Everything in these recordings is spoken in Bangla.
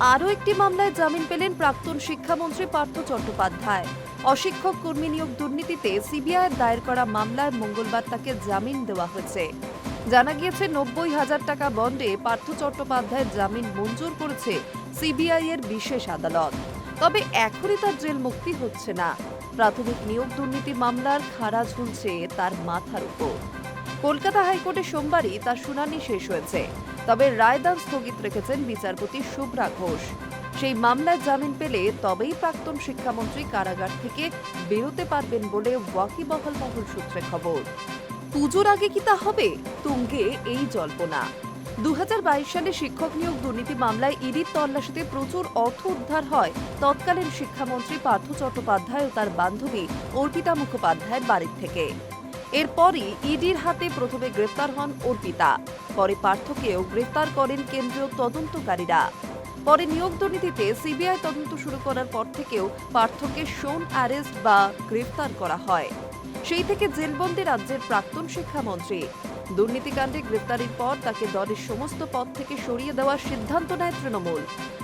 আরও একটি মামলায় জামিন পেলেন প্রাক্তন শিক্ষামন্ত্রী পার্থ চট্টোপাধ্যায়। অশিক্ষক কর্মী নিয়োগ দুর্নীতিতে সিবিআইয়ের দায়ের করা মামলায় মঙ্গলবার তাকে জামিন দেওয়া হয়েছে। জানা গিয়েছে, নব্বই হাজার টাকা বন্ডে পার্থ চট্টোপাধ্যায়ের জামিন মঞ্জুর করেছে সিবিআই এর বিশেষ আদালত। তবে এখনই তার জেল মুক্তি হচ্ছে না। প্রাথমিক নিয়োগ দুর্নীতি মামলার খাড়া ঝুলছে তার মাথার উপর। কলকাতা হাইকোর্টে সোমবারই তার শুনানি শেষ হয়েছে। তবে রায়দান স্থগিত রেখেছেন বিচারপতি শুভ্রা ঘোষ। সেই মামলায় জামিন পেলে তবেই প্রাক্তন শিক্ষামন্ত্রী কারাগার থেকে বেরোতে পারবেন বলে ওয়াকিবহাল মহল সূত্রে খবর। পুজোর আগে কি তা হবে? তুঙ্গে এই জল্পনা। দু হাজার বাইশ সালে শিক্ষক নিয়োগ দুর্নীতি মামলায় ইডির তল্লাশিতে প্রচুর অর্থ উদ্ধার হয়। তৎকালীন শিক্ষামন্ত্রী পার্থ চট্টোপাধ্যায় ও তার বান্ধবী অর্পিতা মুখোপাধ্যায়ের বাড়ির থেকে। এরপরই ইডির হাতে প্রথমে গ্রেফতার হন অর্পিতা, পরে পার্থকেও গ্রেফতার করেন কেন্দ্রীয় তদন্তকারীরা। পরে নিয়োগ দুর্নীতিতে সিবিআই তদন্ত শুরু করার পর থেকেও পার্থকে শোন অ্যারেস্ট বা গ্রেফতার করা হয়। সেই থেকে জেলবন্দি রাজ্যের প্রাক্তন শিক্ষামন্ত্রী দুর্নীতিকাণ্ডে গ্রেফতারির পর তাকে দলের সমস্ত পদ থেকে সরিয়ে দেওয়ার সিদ্ধান্ত নেয় তৃণমূল।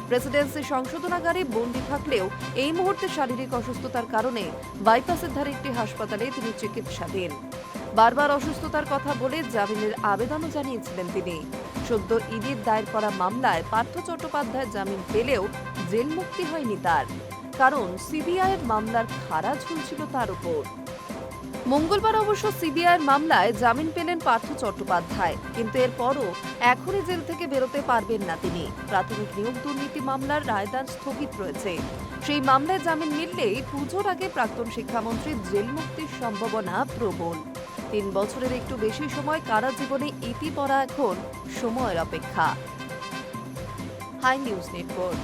প্রেসিডেন্সি সংশোধনাগারে বন্দী থাকলেও এই মুহূর্তে শারীরিক অসুস্থতার কারণে বাইপাসের ধারে একটি হাসপাতালে তিনি চিকিৎসাধীন। বারবার অসুস্থতার কথা বলে জামিনের আবেদনও জানিয়েছিলেন তিনি। সদ্য ইডির দায়ের করা মামলায় পার্থ চট্টোপাধ্যায় জামিন পেলেও জেল মুক্তি হয়নি তার। কারণ সিবিআইয়ের মামলার খাড়া ঝুলছিল তার উপর। মঙ্গলবার অবশ্য সিবিআইয়ের মামলায় জামিন পেলেন পার্থ চট্টোপাধ্যায়, কিন্তু এরপরও এখনই জেল থেকে বেরোতে পারবেন না তিনি। প্রাথমিক নিয়োগ দুর্নীতি মামলার রায়দান স্থগিত রয়েছে। সেই মামলায় জামিন মিললেই পুজোর আগে প্রাক্তন শিক্ষামন্ত্রীর জেল মুক্তির সম্ভাবনা প্রবল। তিন বছরের একটু বেশি সময় কারা জীবনে ইতি পড়া এখন সময়ের অপেক্ষা। Hi news network.